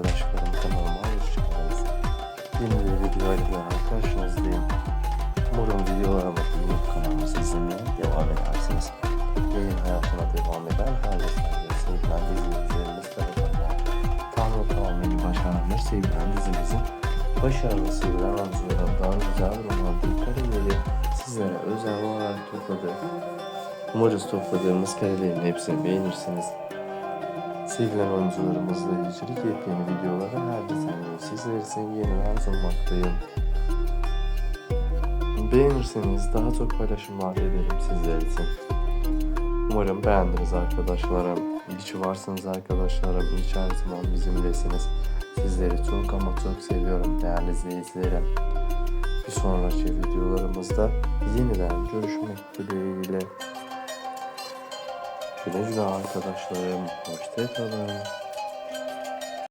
arkadaşlarım kanalıma hoş geldiniz. Yeni bir video ile karşınızdayım. Umarım videolarımı beğenip kanalımızı izlemeye devam edersiniz. Yayın hayatına devam eden her vesaire sevilen izleyicilerimiz tarafından Tanrı tamamıyla başaranlar sevilen dizimizin başarılı sevilen oyuncularından güzel romantik kareleri sizlere özel olarak topladık. Umarız topladığımız karelerin hepsini beğenirsiniz. Sevilen oyuncularımızla ilgili yepyeni videoları her zaman sizler için yeniden sunmaktayım. Beğenirseniz daha çok paylaşımlar ederim sizler için. Umarım beğendiniz arkadaşlarım. Hiç varsınız arkadaşlarım. Hiç her zaman bizimlesiniz. Sizleri çok ama çok seviyorum değerli izleyicilerim. Bir sonraki videolarımızda yeniden görüşmek dileğiyle. Güle güle arkadaşlarım. Hoşçakalın.